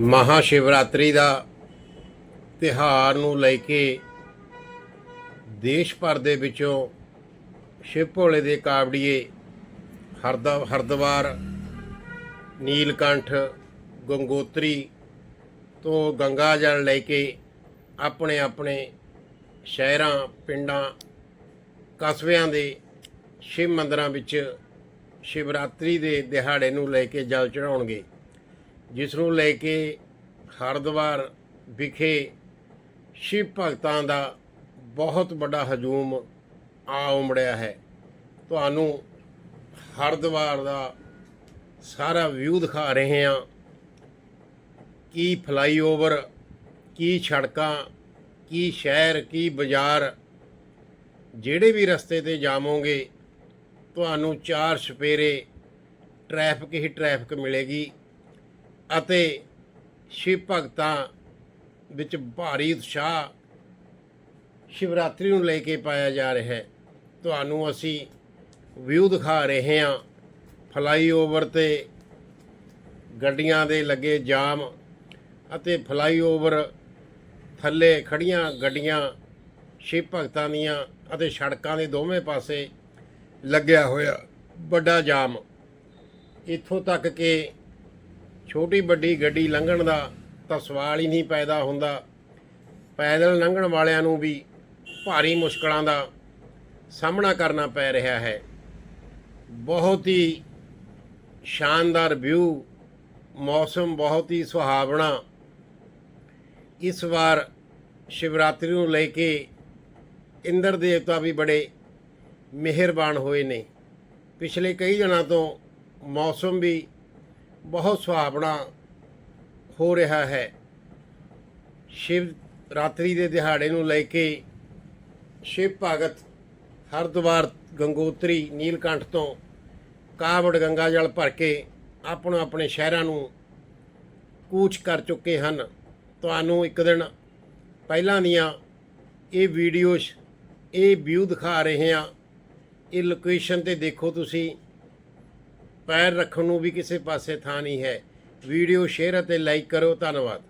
ਮਹਾ ਸ਼ਿਵਰਾਤਰੀ ਦਾ ਤਿਹਾਰ ਨੂੰ ਲੈ ਕੇ ਦੇਸ਼ ਭਰ ਦੇ ਵਿੱਚੋਂ ਸ਼ਿਵ ਭੋਲੇ ਦੇ ਕਾਵੜੀਏ, ਹਰਦਾ ਹਰਦਵਾਰ ਨੀਲਕੰਠ, ਗੰਗੋਤਰੀ ਤੋਂ ਗੰਗਾ ਜਲ ਲੈ ਕੇ ਆਪਣੇ ਆਪਣੇ ਸ਼ਹਿਰਾਂ, ਪਿੰਡਾਂ, ਕਸਬਿਆਂ ਦੇ ਸ਼ਿਵ ਮੰਦਰਾਂ ਵਿੱਚ ਸ਼ਿਵਰਾਤਰੀ ਦੇ ਦਿਹਾੜੇ ਨੂੰ ਲੈ ਕੇ ਜਲ ਚੜਾਉਣਗੇ ਜਿਸ ਨੂੰ ਲੈ ਕੇ ਹਰਿਦੁਆਰ ਵਿਖੇ ਸ਼ਿਵ ਭਗਤਾਂ ਦਾ ਬਹੁਤ ਵੱਡਾ ਹਜੂਮ ਆ ਉਮੜਿਆ ਹੈ। ਤੁਹਾਨੂੰ ਹਰਿਦੁਆਰ ਦਾ ਸਾਰਾ ਵਿਊ ਦਿਖਾ ਰਹੇ ਹਾਂ। ਕੀ ਫਲਾਈਓਵਰ, ਕੀ ਸੜਕਾਂ, ਕੀ ਸ਼ਹਿਰ, ਕੀ ਬਾਜ਼ਾਰ, ਜਿਹੜੇ ਵੀ ਰਸਤੇ ਤੇ ਜਾਵੋਗੇ, ਤੁਹਾਨੂੰ ਚਾਰ ਸਪੇਰੇ ਟ੍ਰੈਫਿਕ ਹੀ ਟ੍ਰੈਫਿਕ ਮਿਲੇਗੀ। ਅਤੇ ਸ਼ਿਵ ਭਗਤਾਂ ਵਿੱਚ ਭਾਰੀ ਉਤਸ਼ਾਹ ਸ਼ਿਵਰਾਤਰੀ ਨੂੰ ਲੈ ਕੇ ਪਾਇਆ ਜਾ ਰਿਹਾ ਹੈ। ਤੁਹਾਨੂੰ ਅਸੀਂ ਵਿਊ ਦਿਖਾ ਰਹੇ ਹਾਂ। ਫਲਾਈਓਵਰ ਤੇ ਗੱਡੀਆਂ ਦੇ ਲੱਗੇ ਜਾਮ ਅਤੇ ਫਲਾਈਓਵਰ ਥੱਲੇ ਖੜੀਆਂ ਗੱਡੀਆਂ ਸ਼ਿਵ ਭਗਤਾਂ ਦੀਆਂ ਅਤੇ ਸੜਕਾਂ ਦੇ ਦੋਵੇਂ ਪਾਸੇ ਲੱਗਿਆ ਹੋਇਆ ਵੱਡਾ ਜਾਮ। ਇੱਥੋਂ ਤੱਕ ਕਿ ਛੋਟੀ ਵੱਡੀ ਗੱਡੀ ਲੰਘਣ ਦਾ ਤਾਂ ਸਵਾਲ ਹੀ ਨਹੀਂ ਪੈਦਾ ਹੁੰਦਾ। ਪੈਦਲ ਲੰਘਣ ਵਾਲਿਆਂ ਨੂੰ ਵੀ ਭਾਰੀ ਮੁਸ਼ਕਲਾਂ ਦਾ ਸਾਹਮਣਾ ਕਰਨਾ ਪੈ ਰਿਹਾ ਹੈ। ਬਹੁਤ ਹੀ ਸ਼ਾਨਦਾਰ ਵਿਊ, ਮੌਸਮ ਬਹੁਤ ਹੀ ਸੁਹਾਵਣਾ। ਇਸ ਵਾਰ ਸ਼ਿਵਰਾਤਰੀ ਨੂੰ ਲੈ ਕੇ ਇੰਦਰ ਦੇਵਤਾ ਵੀ ਬੜੇ ਮਿਹਰਬਾਨ ਹੋਏ ਨੇ। ਪਿਛਲੇ ਕਈ ਦਿਨਾਂ ਤੋਂ ਮੌਸਮ ਵੀ ਬਹੁਤ ਸੁਹਾਵਣਾ ਹੋ ਰਿਹਾ ਹੈ। ਸ਼ਿਵ ਰਾਤਰੀ ਦੇ ਦਿਹਾੜੇ ਨੂੰ ਲੈ ਕੇ ਸ਼ਿਵ ਭਗਤ ਹਰਿਦੁਆਰ ਗੰਗੋਤਰੀ, ਨੀਲਕੰਠ ਤੋਂ ਕਾਵੜ ਗੰਗਾ ਜਲ ਭਰ ਕੇ ਆਪਣੋ ਆਪਣੇ ਸ਼ਹਿਰਾਂ ਨੂੰ ਕੂਚ ਕਰ ਚੁੱਕੇ ਹਨ। ਤੁਹਾਨੂੰ ਇੱਕ ਦਿਨ ਪਹਿਲਾਂ ਦੀਆਂ ਇਹ ਵੀਡੀਓਜ਼ ਇਹ ਵਿਊ ਦਿਖਾ ਰਹੇ ਹਾਂ। ਇਹ ਲੋਕੇਸ਼ਨ ਤੇ ਦੇਖੋ ਤੁਸੀਂ। ਪੈਰ ਰੱਖਣ ਨੂੰ ਵੀ ਕਿਸੇ ਪਾਸੇ ਥਾਂ ਨਹੀਂ ਹੈ। ਵੀਡੀਓ ਸ਼ੇਅਰ ਅਤੇ ਲਾਈਕ ਕਰੋ। ਧੰਨਵਾਦ।